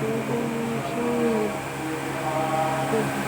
Thank you.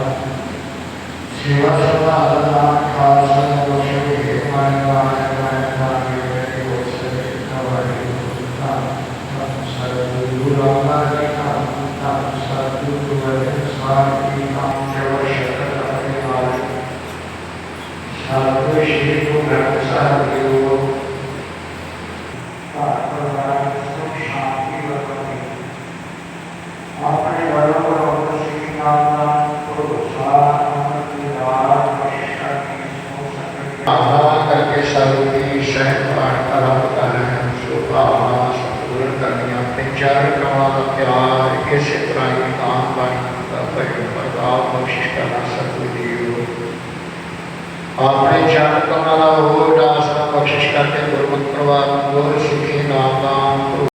Sarveshiko Brahmasarvyo आभा करके शालूकी शहर पाठ कराओ करण शोभा संपूर्ण कन्या पिंचर कमाल प्यार के सितराई काम बाणी का पहले बदलाव कोशिश करना सकते दियो आपने चरण कमाला हो डासना कोशिश करके गुरुमत प्रवाह गुरु सुखी नाम नाम